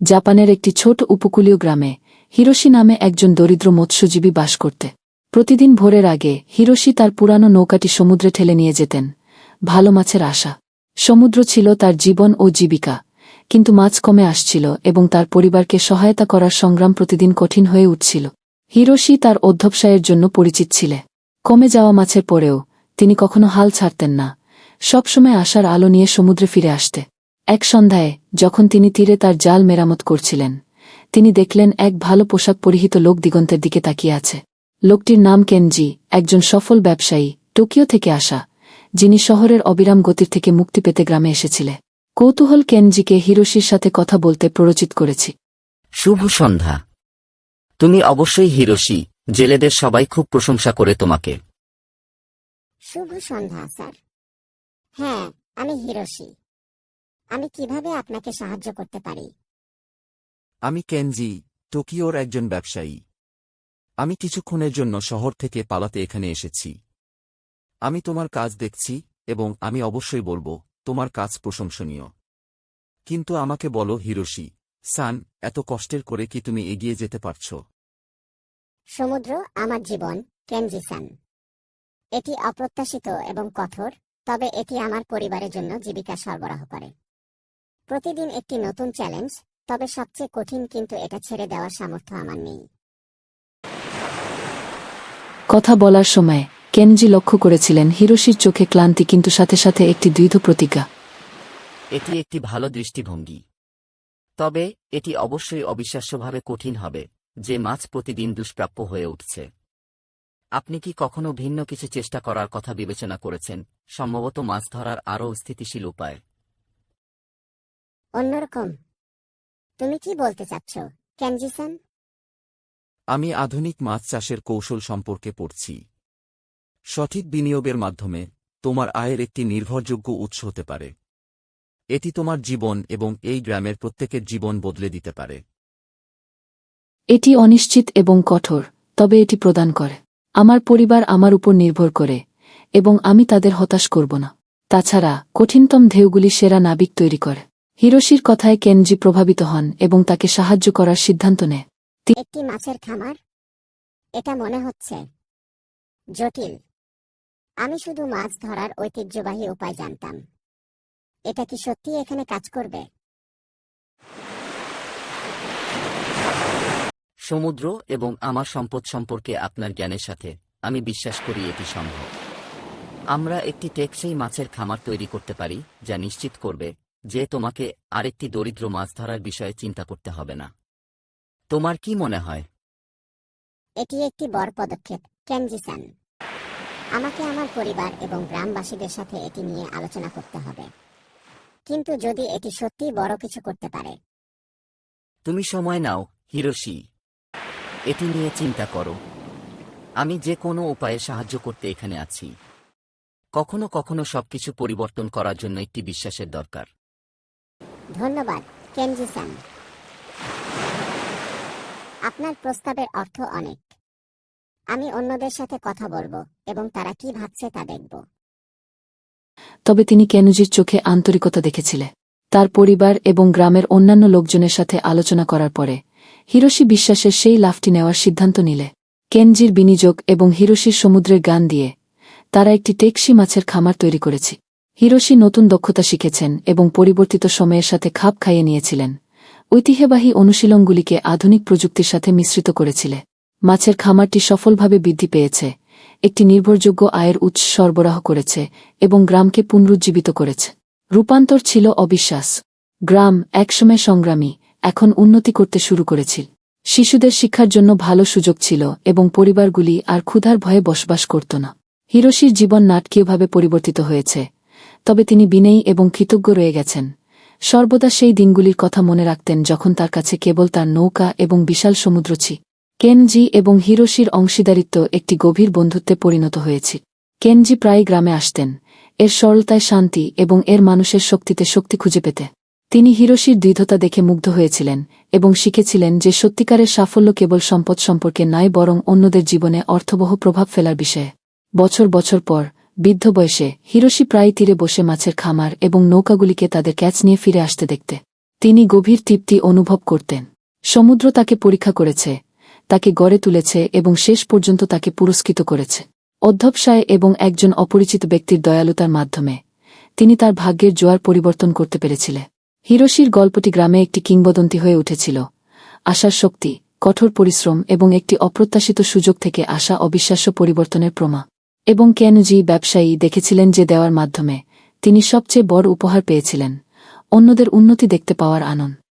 জাপানের একটি ছোট উপকূলীয় গ্রামে হিরোশি নামে একজন দরিদ্র মৎস্যজীবী বাস করতে। প্রতিদিন ভোরের আগে হিরোশি তার পুরানো নৌকাটি সমুদ্রে ঠেলে নিয়ে যেতেন। ভালো মাছের আশা। সমুদ্র ছিল তার জীবন ও জীবিকা, কিন্তু মাছ কমে আসছিল এবং তার পরিবারকে সহায়তা করার সংগ্রাম প্রতিদিন কঠিন হয়ে উঠছিল। হিরোশি তার অধ্যবসায়ের জন্য পরিচিত ছিলে। কমে যাওয়া মাছের পরেও তিনি কখনো হাল ছাড়তেন না। সবসময় আশার আলো নিয়ে সমুদ্রে ফিরে আসতে। এক সন্ধ্যায় যখন তিনি তীরে তার জাল মেরামত করছিলেন তিনি দেখলেন এক ভালো পোশাক পরিহিত লোক দিগন্তের দিকে তাকিয়ে আছে। লোকটির নাম কেনজি একজন সফল ব্যবসায়ী টোকিও থেকে আসা যিনি শহরের অবিরাম গতির থেকে মুক্তি পেতে গ্রামে এসেছিলে। কৌতূহল কেনজিকে হিরোশির সাথে কথা বলতে প্ররোচিত করেছি। শুভ সন্ধ্যা। তুমি অবশ্যই হিরোশি জেলেদের সবাই খুব প্রশংসা করে তোমাকে। শুভ সন্ধ্যা স্যার। হ্যাঁ আমি হিরোশি। আমি কীভাবে আপনাকে সাহায্য করতে পারি? আমি কেনজি টোকিওর একজন ব্যবসায়ী। আমি কিছুক্ষণের জন্য শহর থেকে পালাতে এখানে এসেছি। আমি তোমার কাজ দেখছি এবং আমি অবশ্যই বলব তোমার কাজ প্রশংসনীয়। কিন্তু আমাকে বলো হিরোশি সান এত কষ্টের করে কি তুমি এগিয়ে যেতে পারছ? সমুদ্র আমার জীবন কেনজি সান। এটি অপ্রত্যাশিত এবং কঠোর তবে এটি আমার পরিবারের জন্য জীবিকা সরবরাহ করে। প্রতিদিন একটি নতুন চ্যালেঞ্জ তবে সবচেয়ে কঠিন কিন্তু এটা ছেড়ে দেওয়ার সামর্থ্য আমার নেই। কথা বলার সময় কেনজি লক্ষ্য করেছিলেন হিরোশির চোখে ক্লান্তি কিন্তু সাথে সাথে একটি দৃঢ় প্রতিজ্ঞা। এটি একটি ভালো দৃষ্টিভঙ্গি। তবে এটি অবশ্যই অবিশ্বাস্যভাবে কঠিন হবে যে মাছ প্রতিদিন দুষ্প্রাপ্য হয়ে উঠছে। আপনি কি কখনো ভিন্ন কিছু চেষ্টা করার কথা বিবেচনা করেছেন? সম্ভবত মাছ ধরার আরও স্থিতিশীল উপায়। অন্যরকম। তুমি কি বলতে চাচ্ছ কেনজিসান আমি আধুনিক মাছ চাষের কৌশল সম্পর্কে পড়ছি। সঠিক বিনিয়োগের মাধ্যমে তোমার আয়ের একটি নির্ভরযোগ্য উৎস হতে পারে। এটি তোমার জীবন এবং এই গ্রামের প্রত্যেকের জীবন বদলে দিতে পারে। এটি অনিশ্চিত এবং কঠোর তবে এটি প্রদান করে। আমার পরিবার আমার উপর নির্ভর করে এবং আমি তাদের হতাশ করব না। তাছাড়া কঠিনতম ঢেউগুলি সেরা নাবিক তৈরি করে। হিরোশির কথায় কেনজি প্রভাবিত হন এবং তাকে সাহায্য করার সিদ্ধান্ত নেয়। একটি মাছের খামার? এটা মনে হচ্ছে। জটিল। আমি শুধু মাছ ধরার ঐতিহ্যবাহী উপায় জানতাম। এটা কি সত্যি এখানে কাজ করবে? সমুদ্র এবং আমার সম্পদ সম্পর্কে আপনার জ্ঞানের সাথে আমি বিশ্বাস করি এটি সম্ভব। আমরা একটি টেকসই মাছের খামার তৈরি করতে পারি যা নিশ্চিত করবে যে তোমাকে আরেকটি দরিদ্র মাছ ধরার বিষয়ে চিন্তা করতে হবে না। তোমার কি মনে হয়? এটি একটি বড় পদক্ষেপ কেনজিসান আমাকে আমার পরিবার এবং গ্রামবাসীদের সাথে এটি নিয়ে আলোচনা করতে হবে। কিন্তু যদি এটি সত্যিই বড় কিছু করতে পারে। তুমি সময় নাও হিরোশি। এটি নিয়ে চিন্তা করো। আমি যে কোনো উপায়ে সাহায্য করতে এখানে আছি। কখনো কখনো সবকিছু পরিবর্তন করার জন্য একটি বিশ্বাসের দরকার। ধন্যবাদ কেনজিসান আপনার প্রস্তাবের অর্থ অনেক। আমি অন্যদের সাথে কথা বলব এবং তারা কি ভাবছে তা দেখব। তবে তিনি কেনুজির চোখে আন্তরিকতা দেখেছিলেন তার পরিবার এবং গ্রামের অন্যান্য লোকজনের সাথে আলোচনা করার পরে, হিরোশি বিশ্বাসের সেই লাফটি নেওয়ার সিদ্ধান্ত নিলে। কেনজির বিনিয়োগ এবং হিরোশির সমুদ্রের গান দিয়ে, তারা একটি টেকসি মাছের খামার তৈরি করেছে। হিরোশি নতুন দক্ষতা শিখেছেন এবং পরিবর্তিত সময়ের সাথে খাপ খাইয়ে নিয়েছিলেন। ঐতিহ্যবাহী অনুশীলনগুলিকে আধুনিক প্রযুক্তির সাথে মিশ্রিত করেছিলে। মাছের খামারটি সফলভাবে বৃদ্ধি পেয়েছে, একটি নির্ভরযোগ্য আয়ের উৎস সরবরাহ করেছে এবং গ্রামকে পুনরুজ্জীবিত করেছে। রূপান্তর ছিল অবিশ্বাস। গ্রাম একসময় সংগ্রামী, এখন উন্নতি করতে শুরু করেছিল। শিশুদের শিক্ষার জন্য ভালো সুযোগ ছিল এবং পরিবারগুলি আর ক্ষুধার ভয়ে বসবাস করত না। হিরোশির জীবন নাটকীয়ভাবে পরিবর্তিত হয়েছে। তবে তিনি বিনেয়ী এবং কৃতজ্ঞ রয়ে গেছেন। সর্বদা সেই দিনগুলির কথা মনে রাখতেন যখন তার কাছে কেবল তার নৌকা এবং বিশাল সমুদ্র ছি। কেনজি এবং হিরোশির অংশীদারিত্ব একটি গভীর বন্ধুত্বে পরিণত হয়েছে। কেনজি প্রায় গ্রামে আসতেন। এর সরলতায় শান্তি এবং এর মানুষের শক্তিতে শক্তি খুঁজে পেতে। তিনি হিরোশির দৃঢ়তা দেখে মুগ্ধ হয়েছিলেন এবং শিখেছিলেন যে সত্যিকারের সাফল্য কেবল সম্পদ সম্পর্কে নয়, বরং অন্যদের জীবনে অর্থবহ প্রভাব ফেলার বিষয়ে। বছর বছর পর বৃদ্ধ বয়সে হিরোশি প্রায় তীরে বসে মাছের খামার এবং নৌকাগুলিকে তাদের ক্যাচ নিয়ে ফিরে আসতে দেখতে। তিনি গভীর তৃপ্তি অনুভব করতেন। সমুদ্র তাকে পরীক্ষা করেছে, তাকে গড়ে তুলেছে এবং শেষ পর্যন্ত তাকে পুরস্কৃত করেছে। অধ্যবসায় এবং একজন অপরিচিত ব্যক্তির দয়ালুতার মাধ্যমে তিনি তার ভাগ্যের জোয়ার পরিবর্তন করতে পেরেছিলেন। হিরোশির গল্পটি গ্রামে একটি কিংবদন্তি হয়ে উঠেছিল। আশার শক্তি, কঠোর পরিশ্রম এবং একটি অপ্রত্যাশিত সুযোগ থেকে আসা অবিশ্বাস্য পরিবর্তনের প্রমা। এবং কেনজি ব্যবসায়ী দেখেছিলেন যে দেওয়ার মাধ্যমে, তিনি সবচেয়ে বড় উপহার পেয়েছিলেন। অন্যদের উন্নতি দেখতে পাওয়ার আনন্দ।